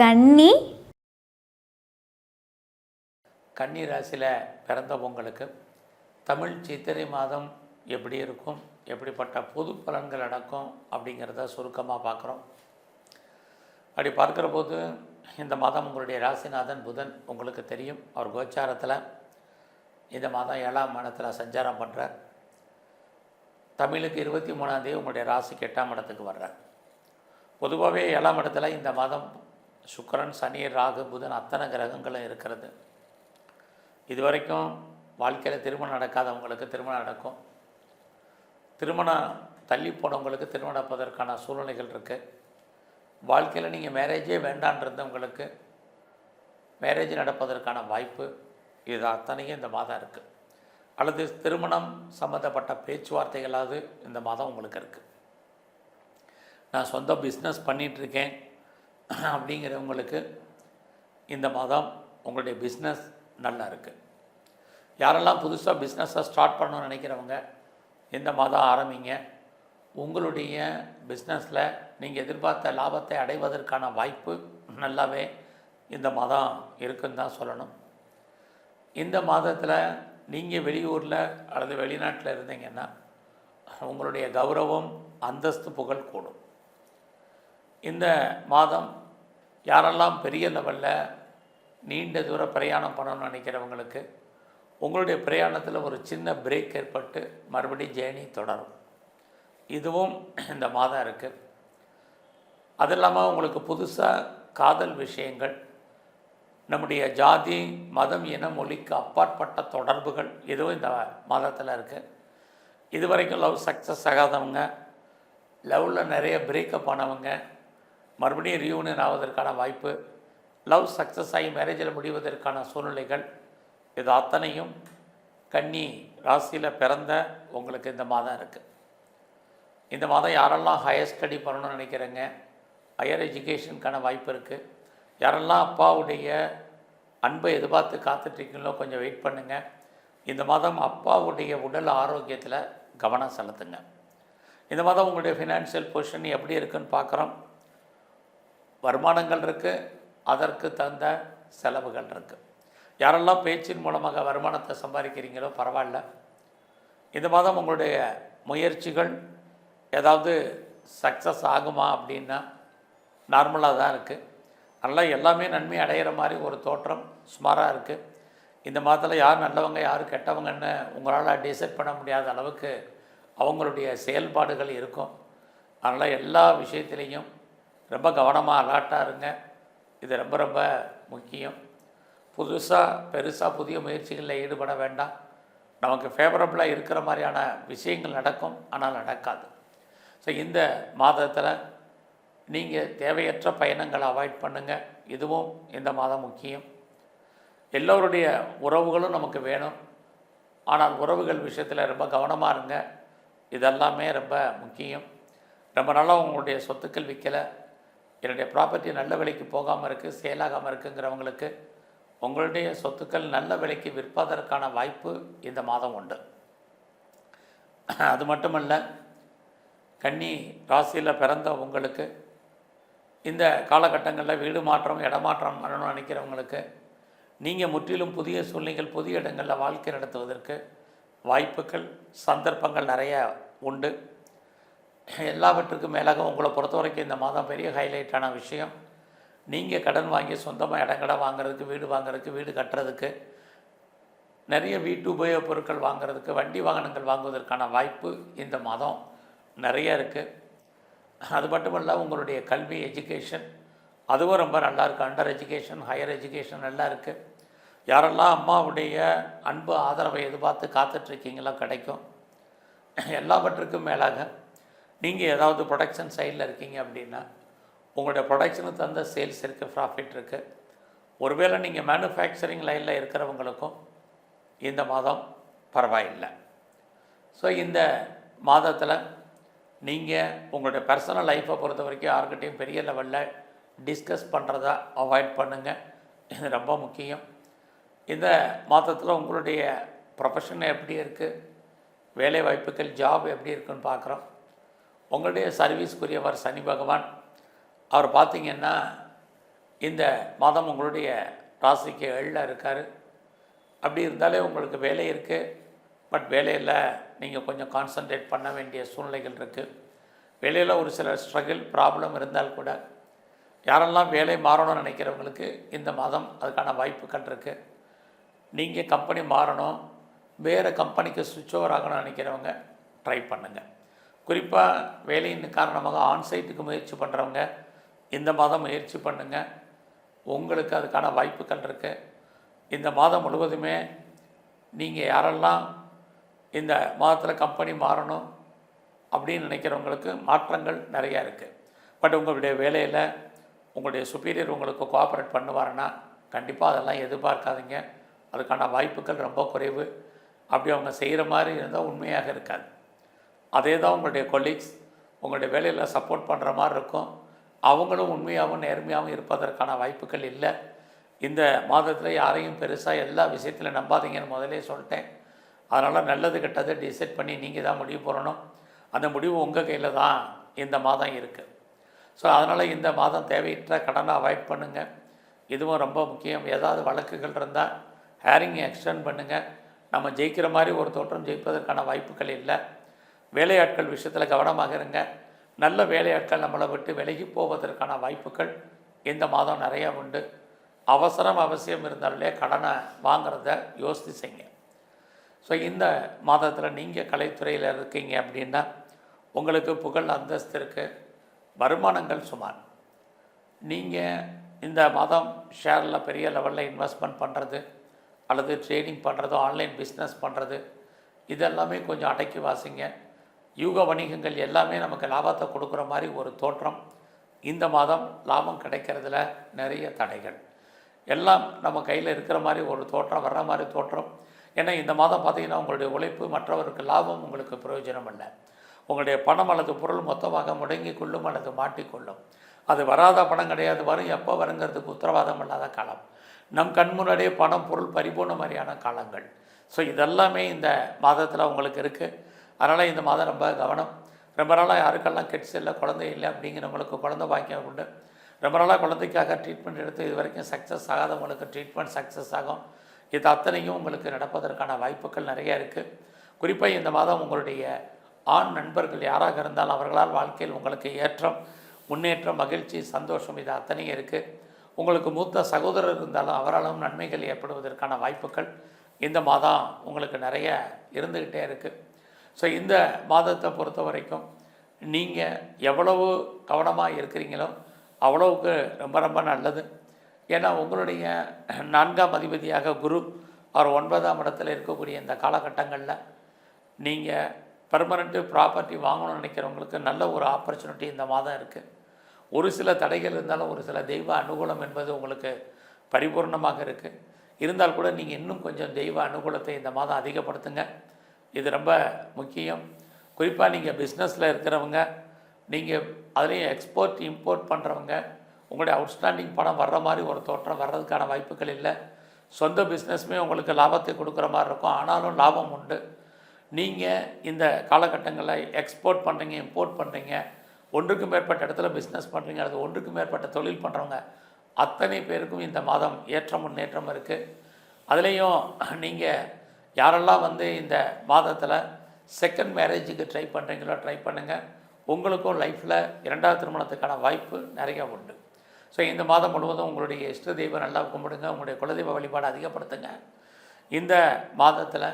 கன்னி. கன்னி ராசியில் பிறந்தவங்களுக்கு தமிழ் சித்திரை மாதம் எப்படி இருக்கும் எப்படிப்பட்ட பொது பலன்கள் நடக்கும் அப்படிங்கிறத சுருக்கமாக பார்க்குறோம். அப்படி பார்க்குற போது இந்த மாதம் உங்களுடைய ராசிநாதன் புதன் உங்களுக்கு தெரியும். அவர் கோச்சாரத்தில் இந்த மாதம் ஏழாம் மாதத்தில் சஞ்சாரம் பண்ணுறார் தமிழுக்கு இருபத்தி மூணாந்தேதி உங்களுடைய ராசிக்கு எட்டாம் இடத்துக்கு வர்றார். பொதுவாகவே ஏழாம் இடத்துல இந்த மாதம் சுக்கரன் சனி ராகு புதன் அத்தனை கிரகங்களும் இருக்கிறது. இது வரைக்கும் வாழ்க்கையில் திருமணம் நடக்காதவங்களுக்கு திருமணம் நடக்கும். திருமணம் தள்ளி போனவங்களுக்கு திருமணம் நடப்பதற்கான சூழ்நிலைகள் இருக்குது வாழ்க்கையில் நீங்கள் மேரேஜே வேண்டான்றவங்களுக்கு மேரேஜ் நடப்பதற்கான வாய்ப்பு இது அத்தனையும் இந்த மாதம் இருக்குது அல்லது திருமணம் சம்மந்தப்பட்ட பேச்சுவார்த்தைகளாவது இந்த மாதம் உங்களுக்கு இருக்குது நான் சொந்த பிஸ்னஸ் பண்ணிகிட்ருக்கேன் அப்படிங்கிறவங்களுக்கு இந்த மாதம் உங்களுடைய பிஸ்னஸ் நல்லா இருக்குது யாரெல்லாம் புதுசாக பிஸ்னஸை ஸ்டார்ட் பண்ணணும்னு நினைக்கிறவங்க இந்த மாதம் ஆரம்பிங்க. உங்களுடைய பிஸ்னஸில் நீங்கள் எதிர்பார்த்த லாபத்தை அடைவதற்கான வாய்ப்பு நல்லாவே இந்த மாதம் இருக்குன்னு தான் சொல்லணும். இந்த மாதத்தில் நீங்கள் வெளியூரில் அல்லது வெளிநாட்டில் இருந்தீங்கன்னா உங்களுடைய கௌரவம் அந்தஸ்து புகழ் கூடும். இந்த மாதம் யாரெல்லாம் பெரிய லெவலில் நீண்ட தூர பிரயாணம் பண்ணணும்னு நினைக்கிறவங்களுக்கு உங்களுடைய பிரயாணத்தில் ஒரு சின்ன பிரேக் ஏற்பட்டு மறுபடியும் ஜேர்னி தொடரும். இதுவும் இந்த மாதம் இருக்குது அது இல்லாமல் உங்களுக்கு புதுசாக காதல் விஷயங்கள் நம்முடைய ஜாதி மதம் இன மொழிக்கு அப்பாற்பட்ட தொடர்புகள் இதுவும் இந்த மாதத்தில் இருக்குது இது வரைக்கும் லவ் சக்ஸஸ் ஆகாதவங்க லவ்வில் நிறைய பிரேக்கப் ஆனவங்க மறுபடியும் ரீயூனியன் ஆவதற்கான வாய்ப்பு லவ் சக்ஸஸ் ஆகி மேரேஜில் முடிவதற்கான சூழ்நிலைகள் இது அத்தனையும் கன்னி ராசியில் பிறந்த உங்களுக்கு இந்த மாதம் இருக்குது இந்த மாதம் யாரெல்லாம் ஹையர் ஸ்டடி பண்ணணும்னு நினைக்கிறேங்க? ஹையர் எஜுகேஷனுக்கான வாய்ப்பு இருக்குது யாரெல்லாம் அப்பாவுடைய அன்பை எதிர்பார்த்து காத்துட்ருக்கீங்களோ கொஞ்சம் வெயிட் பண்ணுங்கள் இந்த மாதம் அப்பாவுடைய உடல் ஆரோக்கியத்தில் கவனம் செலுத்துங்க. இந்த மாதம் உங்களுடைய ஃபினான்ஷியல் பொசிஷன் எப்படி இருக்குன்னு பார்க்குறோம். வருமானங்கள் இருக்குது அதற்கு தகுந்த செலவுகள் இருக்குது யாரெல்லாம் பேச்சின் மூலமாக வருமானத்தை சம்பாதிக்கிறீங்களோ பரவாயில்ல. இந்த மாதம் உங்களுடைய முயற்சிகள் ஏதாவது சக்ஸஸ் ஆகுமா அப்படின்னா நார்மலாக தான் இருக்குது அதனால் எல்லாமே நன்மை அடைகிற மாதிரி ஒரு தோற்றம் சுமாராக இருக்குது இந்த மாதத்தில் யார் நல்லவங்க யார் கெட்டவங்கன்னு உங்களால் டிசைட் பண்ண முடியாத அளவுக்கு அவங்களுடைய செயல்பாடுகள் இருக்கும். அதனால் எல்லா விஷயத்துலேயும் ரொம்ப கவனமாக அலாட்டாக இருங்க. இது ரொம்ப ரொம்ப முக்கியம். புதுசாக பெருசாக புதிய முயற்சிகளில் ஈடுபட வேண்டாம். நமக்கு ஃபேவரபுளாக இருக்கிற மாதிரியான விஷயங்கள் நடக்கும் ஆனால் நடக்காது. ஸோ இந்த மாதத்தில் நீங்கள் தேவையற்ற பயணங்களை அவாய்ட் பண்ணுங்கள் இதுவும் இந்த மாதம் முக்கியம். எல்லோருடைய உறவுகளும் நமக்கு வேணும். ஆனால் உறவுகள் விஷயத்தில் ரொம்ப கவனமாக இருங்க. இதெல்லாமே ரொம்ப முக்கியம். ரொம்ப நாளாக உங்களுடைய சொத்துக்கள் விற்கலை என்னுடைய ப்ராப்பர்ட்டி நல்ல விலைக்கு போகாமல் இருக்குது சேலாகாமல் இருக்குங்கிறவங்களுக்கு உங்களுடைய சொத்துக்கள் நல்ல விலைக்கு விற்பதற்கான வாய்ப்பு இந்த மாதம் உண்டு. அது மட்டுமல்ல கன்னி ராசியில் பிறந்த உங்களுக்கு இந்த காலகட்டங்களில் வீடு மாற்றம் இடமாற்றம் பண்ணணும்னு நினைக்கிறவங்களுக்கு நீங்கள் முற்றிலும் புதிய சூழ்நிலைகள் புதிய இடங்களில் வாழ்க்கை நடத்துவதற்கு வாய்ப்புகள் சந்தர்ப்பங்கள் நிறைய உண்டு. எல்லாவற்றுக்கும் மேலாக உங்களை பொறுத்த வரைக்கும் இந்த மாதம் பெரிய ஹைலைட்டான விஷயம். நீங்கள் கடன் வாங்கி சொந்தமாக இடங்கடை வாங்குறதுக்கு வீடு வாங்குறதுக்கு வீடு கட்டுறதுக்கு நிறைய வீட்டு உபயோகப் பொருட்கள் வாங்குறதுக்கு வண்டி வாகனங்கள் வாங்குவதற்கான வாய்ப்பு இந்த மாதம் நிறைய இருக்குது அது மட்டுமல்ல உங்களுடைய கல்வி எஜுகேஷன் அதுவும் ரொம்ப நல்லா இருக்குது அண்டர் எஜுகேஷன் ஹையர் எஜுகேஷன் நல்லா இருக்குது யாரெல்லாம் அம்மாவுடைய அன்பு ஆதரவை எதிர்பார்த்து காத்துட்ருக்கீங்களோ கிடைக்கும். எல்லாவற்றுக்கும் மேலாக நீங்கள் ஏதாவது ப்ரொடக்ஷன் சைடில் இருக்கீங்க அப்படின்னா உங்களுடைய ப்ரொடக்ஷனுக்கு தந்த சேல்ஸ் இருக்குது ப்ராஃபிட் இருக்குது ஒருவேளை நீங்கள் மேனுஃபேக்சரிங் லைனில் இருக்கிறவங்களுக்கும் இந்த மாதம் பரவாயில்லை. ஸோ இந்த மாதத்தில் நீங்கள் உங்களுடைய பர்சனல் லைஃப்பை பொறுத்த வரைக்கும் யாருக்கிட்டையும் பெரிய லெவலில் டிஸ்கஸ் பண்ணுறதா அவாய்ட் பண்ணுங்கள் இது ரொம்ப முக்கியம். இந்த மாதத்தில் உங்களுடைய ப்ரொஃபஷன் எப்படி இருக்குது வேலை வாய்ப்புகள் ஜாப் எப்படி இருக்குன்னு பார்க்குறோம் உங்களுடைய சர்வீஸ்க்குரியவர் சனி பகவான். அவர் பார்த்தீங்கன்னா இந்த மாதம் உங்களுடைய ராசிக்கு ஏழில் இருக்கார். அப்படி இருந்தாலே உங்களுக்கு வேலை இருக்குது பட் வேலையில் நீங்கள் கொஞ்சம் கான்சன்ட்ரேட் பண்ண வேண்டிய சூழ்நிலைகள் இருக்குது வேலையில் ஒரு சில ஸ்ட்ரகிள் ப்ராப்ளம் இருந்தால் கூட யாரெல்லாம் வேலை மாறணும்னு நினைக்கிறவங்களுக்கு இந்த மாதம் அதுக்கான வாய்ப்புகள் இருக்குது நீங்கள் கம்பெனி மாறணும். வேறு கம்பெனிக்கு சுவிட்ச் ஓவர் ஆகணும்னு நினைக்கிறவங்க ட்ரை பண்ணுங்கள் குறிப்பாக வேலையின் காரணமாக ஆன்சைட்டுக்கு முயற்சி பண்ணுறவங்க இந்த மாதம் முயற்சி பண்ணுங்கள் உங்களுக்கு அதுக்கான வாய்ப்புகள் இருக்குது இந்த மாதம் முழுவதுமே நீங்கள் யாரெல்லாம் இந்த மாதத்தில் கம்பெனி மாறணும் அப்படின்னு நினைக்கிறவங்களுக்கு மாற்றங்கள் நிறையா இருக்குது பட் உங்களுடைய வேலையில் உங்களுடைய சுப்பீரியர் உங்களுக்கு கோஆப்ரேட் பண்ணுவாருன்னா கண்டிப்பாக அதெல்லாம் எதிர்பார்க்காதீங்க. அதுக்கான வாய்ப்புகள் ரொம்ப குறைவு. அப்படி அவங்க செய்கிற மாதிரி இருந்தால் உண்மையாக இருக்காது. அதே தான் உங்களுடைய கொலீக்ஸ் உங்களுடைய வேலையில் சப்போர்ட் பண்ணுற மாதிரி இருக்கும். அவங்களும் உண்மையாகவும் நேர்மையாகவும் இருப்பதற்கான வாய்ப்புகள் இல்லை. இந்த மாதத்தில் யாரையும் பெருசாக எல்லா விஷயத்திலும் நம்பாதீங்கன்னு முதலே சொல்லிட்டேன். அதனால் நல்லது கெட்டதை டிசைட் பண்ணி நீங்கள் தான் முடிவு போடணும். அந்த முடிவு உங்கள் கையில் தான் இந்த மாதம் இருக்குது ஸோ அதனால் இந்த மாதம் தேவையற்ற கடனை அவாய்ட் பண்ணுங்கள் இதுவும் ரொம்ப முக்கியம். ஏதாவது வழக்குகள் இருந்தால் ஹேரிங் எக்ஸ்டெண்ட் பண்ணுங்கள் நம்ம ஜெயிக்கிற மாதிரி ஒரு தோற்றம் ஜெயிப்பதற்கான வாய்ப்புகள் இல்லை. வேலையாட்கள் விஷயத்தில் கவனமாக இருங்க. நல்ல வேலையாட்கள் நம்மளை விட்டு விலகி போவதற்கான வாய்ப்புகள் இந்த மாதம் நிறையா உண்டு. அவசரம் அவசியம் இருந்தாலே கடனை வாங்குறத யோசித்து செய்யுங்க. ஸோ இந்த மாதத்தில் நீங்கள் கலைத்துறையில் இருக்கீங்க அப்படின்னா உங்களுக்கு புகழ் அந்தஸ்து இருக்குது வருமானங்கள் சுமார். நீங்கள் இந்த மாதம் ஷேரில் பெரிய லெவலில் இன்வெஸ்ட்மெண்ட் பண்ணுறது அல்லது ட்ரேடிங் பண்ணுறது ஆன்லைன் பிஸ்னஸ் பண்ணுறது இதெல்லாமே கொஞ்சம் அடக்கி வாசிங்க. யூக வணிகங்கள் எல்லாமே நமக்கு லாபத்தை கொடுக்குற மாதிரி ஒரு தோற்றம். இந்த மாதம் லாபம் கிடைக்கிறதுல நிறைய தடைகள். எல்லாம் நம்ம கையில் இருக்கிற மாதிரி ஒரு தோற்றம் வர்ற மாதிரி தோற்றம். ஏன்னா இந்த மாதம் பார்த்தீங்கன்னா உங்களுடைய உழைப்பு மற்றவருக்கு லாபம் உங்களுக்கு பிரயோஜனம் இல்லை. உங்களுடைய பணம் அல்லது பொருள் மொத்தமாக முடங்கி கொள்ளும் அல்லது மாட்டிக்கொள்ளும் அது வராத பணம் கிடையாது. வரும் எப்போ வருங்கிறதுக்கு உத்தரவாதம் இல்லாத காலம். நம் கண் முன்னாடியே பணம் பொருள் பறிபோன மாதிரியான காலங்கள். ஸோ இதெல்லாமே இந்த மாதத்தில் உங்களுக்கு இருக்குது அதனால் இந்த மாதம் ரொம்ப கவனம். ரொம்ப நாளாக யாருக்கெல்லாம் கெட்ஸ் இல்லை குழந்தை இல்லை அப்படிங்கிறவங்களுக்கு குழந்தை பாக்கியம் உண்டு. ரொம்ப நாளாக குழந்தைக்காக ட்ரீட்மெண்ட் எடுத்து இது வரைக்கும் சக்ஸஸ் ஆகாதவங்களுக்கு ட்ரீட்மெண்ட் சக்ஸஸ் ஆகும். இது அத்தனையும் உங்களுக்கு நடப்பதற்கான வாய்ப்புகள் நிறைய இருக்குது குறிப்பாக இந்த மாதம் உங்களுடைய ஆண் நண்பர்கள் யாராக இருந்தாலும் அவர்களால் வாழ்க்கையில் உங்களுக்கு ஏற்றம் முன்னேற்றம் மகிழ்ச்சி சந்தோஷம் இது அத்தனையும் இருக்குது உங்களுக்கு மூத்த சகோதரர் இருந்தாலும் அவராலும் நன்மைகள் ஏற்படுவதற்கான வாய்ப்புகள் இந்த மாதம் உங்களுக்கு நிறைய இருந்துக்கிட்டே இருக்குது ஸோ இந்த மாதத்தை பொறுத்த வரைக்கும் நீங்கள் எவ்வளவு கவனமாக இருக்கிறீங்களோ அவ்வளவுக்கு ரொம்ப ரொம்ப நல்லது. ஏன்னா உங்களுடைய நான்காம் அதிபதியாக குரு அவர் ஒன்பதாம் இடத்துல இருக்கக்கூடிய இந்த காலகட்டங்களில் நீங்கள் பெர்மனண்ட்டு ப்ராப்பர்ட்டி வாங்கணும்னு நினைக்கிறவங்களுக்கு நல்ல ஒரு ஆப்பர்ச்சுனிட்டி இந்த மாதம் இருக்குது ஒரு சில தடைகள் இருந்தாலும் ஒரு சில தெய்வ அனுகூலம் என்பது உங்களுக்கு பரிபூர்ணமாக இருக்குது இருந்தால் கூட நீங்கள் இன்னும் கொஞ்சம் தெய்வ அனுகூலத்தை இந்த மாதம் அதிகப்படுத்துங்க. இது ரொம்ப முக்கியம். குறிப்பாக நீங்கள் பிஸ்னஸில் இருக்கிறவங்க நீங்கள் அதுலேயும் எக்ஸ்போர்ட் இம்போர்ட் பண்ணுறவங்க உங்களுடைய அவுட்ஸ்டாண்டிங் பணம் வர்ற மாதிரி ஒரு தோற்றம் வர்றதுக்கான வாய்ப்புகள் இல்லை. சொந்த பிஸ்னஸுமே உங்களுக்கு லாபத்தை கொடுக்குற மாதிரி இருக்கும். ஆனாலும் லாபம் உண்டு. நீங்கள் இந்த காலகட்டங்களில் எக்ஸ்போர்ட் பண்ணுறீங்க இம்போர்ட் பண்ணுறீங்க ஒன்றுக்கு மேற்பட்ட இடத்துல பிஸ்னஸ் பண்ணுறீங்க அல்லது ஒன்றுக்கு மேற்பட்ட தொழில் பண்ணுறவங்க அத்தனை பேருக்கும் இந்த மாதம் ஏற்றம் முன்னேற்றம் இருக்குது அதுலேயும் நீங்கள் யாரெல்லாம் வந்து இந்த மாதத்தில் செகண்ட் மேரேஜுக்கு ட்ரை பண்ணுறீங்களோ ட்ரை பண்ணுங்கள் உங்களுக்கும் லைஃப்பில் இரண்டாவது திருமணத்துக்கான வாய்ப்பு நிறையா உண்டு. ஸோ இந்த மாதம் முழுவதும் உங்களுடைய இஷ்ட தெய்வம் நல்லா கும்பிடுங்க உங்களுடைய குலதெய்வ வழிபாடு அதிகப்படுத்துங்க. இந்த மாதத்தில்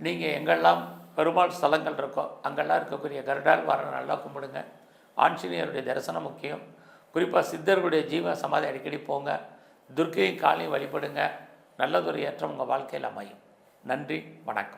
நீங்கள் எங்கெல்லாம் பெருமாள் ஸ்தலங்கள் இருக்கோ அங்கெல்லாம் இருக்கக்கூடிய கருடால் வர நல்லா கும்பிடுங்க. ஆஞ்சநேயருடைய தரிசனம் முக்கியம். குறிப்பாக சித்தர்களுடைய ஜீவ சமாதி அடிக்கடி போங்க. துர்க்கையும் காலையும் வழிபடுங்க. நல்லதொரு ஏற்றம் உங்கள் வாழ்க்கையில் அமையும். நன்றி வணக்கம்.